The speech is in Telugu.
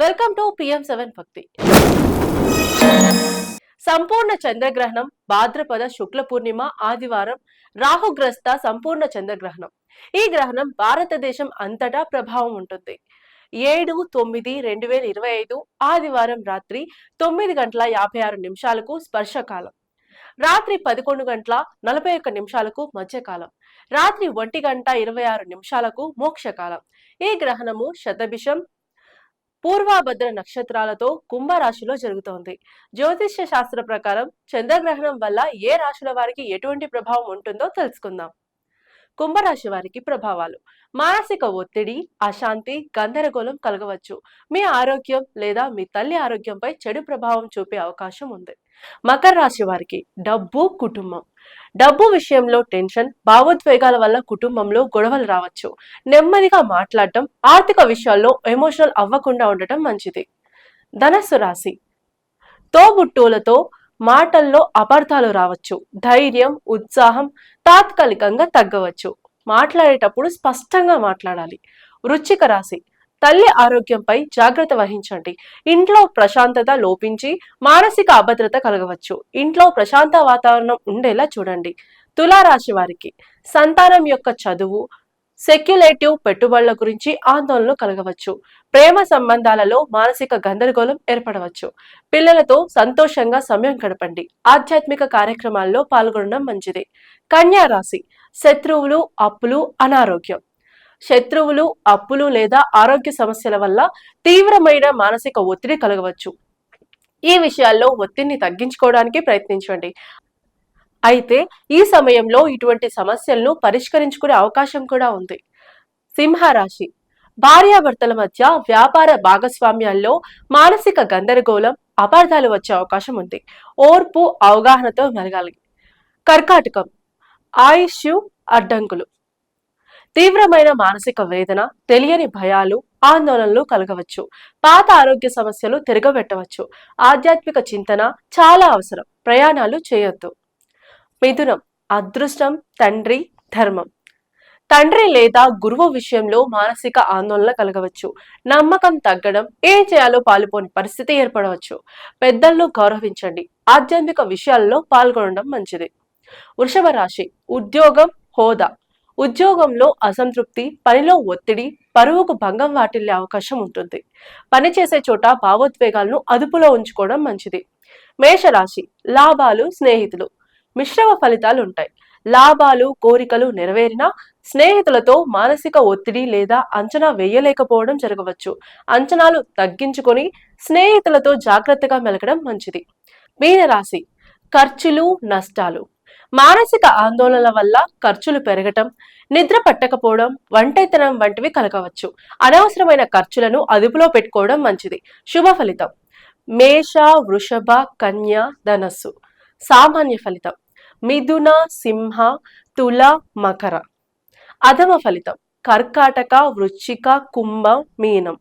వెల్కమ్ టు పిఎం సెవెన్ భక్తి. సంపూర్ణ చంద్రగ్రహణం భాద్రపద శుక్ల పూర్ణిమ ఆదివారం రాహుగ్రస్త సంపూర్ణ చంద్రగ్రహణం. ఈ గ్రహణం భారతదేశం అంతటా ప్రభావం ఉంటుంది. ఏడు తొమ్మిది రెండు వేల ఇరవై ఐదు ఆదివారం రాత్రి తొమ్మిది గంటల యాభై ఆరు నిమిషాలకు స్పర్శకాలం. రాత్రి పదకొండు గంటల నలభై ఒక్క నిమిషాలకు మధ్యకాలం. రాత్రి ఒంటి గంట ఇరవై ఆరు నిమిషాలకు మోక్షకాలం. ఈ గ్రహణము శతభిషం పూర్వాభద్ర నక్షత్రాలతో కుంభరాశిలో జరుగుతోంది. జ్యోతిష్య శాస్త్ర ప్రకారం చంద్రగ్రహణం వల్ల ఏ రాశుల వారికి ఎటువంటి ప్రభావం ఉంటుందో తెలుసుకుందాం. కుంభరాశి వారికి ప్రభావాలు. మానసిక ఒత్తిడి అశాంతి గందరగోళం కలగవచ్చు. మీ ఆరోగ్యం లేదా మీ తల్లి ఆరోగ్యంపై చెడు ప్రభావం చూపే అవకాశం ఉంది. మకర రాశి వారికి డబ్బు కుటుంబం. డబ్బు విషయంలో టెన్షన్ భావోద్వేగాల వల్ల కుటుంబంలో గొడవలు రావచ్చు. నెమ్మదిగా మాట్లాడటం ఆర్థిక విషయాల్లో ఎమోషనల్ అవ్వకుండా ఉండటం మంచిది. ధనస్సు రాశి. తోబుట్టువులతో మాటల్లో అపార్థాలు రావచ్చు. ధైర్యం ఉత్సాహం తాత్కాలికంగా తగ్గవచ్చు. మాట్లాడేటప్పుడు స్పష్టంగా మాట్లాడాలి. వృచ్చిక రాశి. తల్లి ఆరోగ్యంపై జాగ్రత్త వహించండి. ఇంట్లో ప్రశాంతత లోపించి మానసిక అభద్రత కలగవచ్చు. ఇంట్లో ప్రశాంత వాతావరణం ఉండేలా చూడండి. తులారాశి వారికి సంతానం యొక్క చదువు సెక్యులేటివ్ పెట్టుబడుల గురించి ఆందోళనలు కలగవచ్చు. ప్రేమ సంబంధాలలో మానసిక గందరగోళం ఏర్పడవచ్చు. పిల్లలతో సంతోషంగా సమయం గడపండి. ఆధ్యాత్మిక కార్యక్రమాల్లో పాల్గొనడం మంచిది. కన్యా రాశి శత్రువులు అప్పులు అనారోగ్యం. శత్రువులు అప్పులు లేదా ఆరోగ్య సమస్యల వల్ల తీవ్రమైన మానసిక ఒత్తిడి కలగవచ్చు. ఈ విషయాల్లో ఒత్తిడిని తగ్గించుకోవడానికి ప్రయత్నించండి. అయితే ఈ సమయంలో ఇటువంటి సమస్యలను పరిష్కరించుకునే అవకాశం కూడా ఉంది. సింహరాశి. భార్యాభర్తల మధ్య వ్యాపార భాగస్వామ్యాల్లో మానసిక గందరగోళం అపార్థాలు వచ్చే అవకాశం ఉంది. ఓర్పు అవగాహనతో మెలగాలి. కర్కాటకం. ఆయుష్ అడ్డంకులు. తీవ్రమైన మానసిక వేదన తెలియని భయాలు ఆందోళనలు కలగవచ్చు. పాత ఆరోగ్య సమస్యలు తిరగబెట్టవచ్చు. ఆధ్యాత్మిక చింతన చాలా అవసరం. ప్రయాణాలు చేయొద్దు. మిథునం. అదృష్టం తండ్రి ధర్మం. తండ్రి లేదా గురువు విషయంలో మానసిక ఆందోళన కలగవచ్చు. నమ్మకం తగ్గడం ఏం చేయాలో పాలుపోని పరిస్థితి ఏర్పడవచ్చు. పెద్దలను గౌరవించండి. ఆధ్యాత్మిక విషయాల్లో పాల్గొనడం మంచిది. వృషభ రాశి. ఉద్యోగం హోదా. ఉద్యోగంలో అసంతృప్తి పనిలో ఒత్తిడి పరువుకు భంగం వాటిల్లే అవకాశం ఉంటుంది. పనిచేసే చోట భావోద్వేగాలను అదుపులో ఉంచుకోవడం మంచిది. మేషరాశి లాభాలు స్నేహితులు. మిశ్రమ ఫలితాలు ఉంటాయి లాభాలు కోరికలు నెరవేరినా స్నేహితులతో మానసిక ఒత్తిడి లేదా అంచనా వేయలేకపోవడం జరగవచ్చు. అంచనాలు తగ్గించుకొని స్నేహితులతో జాగ్రత్తగా మెలకడం మంచిది. మీనరాశి ఖర్చులు నష్టాలు. మానసిక ఆందోళనల వల్ల ఖర్చులు పెరగటం నిద్ర పట్టకపోవడం వంటైతనం వంటివి కలగవచ్చు. అనవసరమైన ఖర్చులను అదుపులో పెట్టుకోవడం మంచిది. శుభ ఫలితం. మేష వృషభ కన్య ధనస్సు. సామాన్య ఫలితం. మిథున సింహ తుల మకర. అధమ ఫలితం. కర్కాటక వృచ్చిక కుంభ మీనం.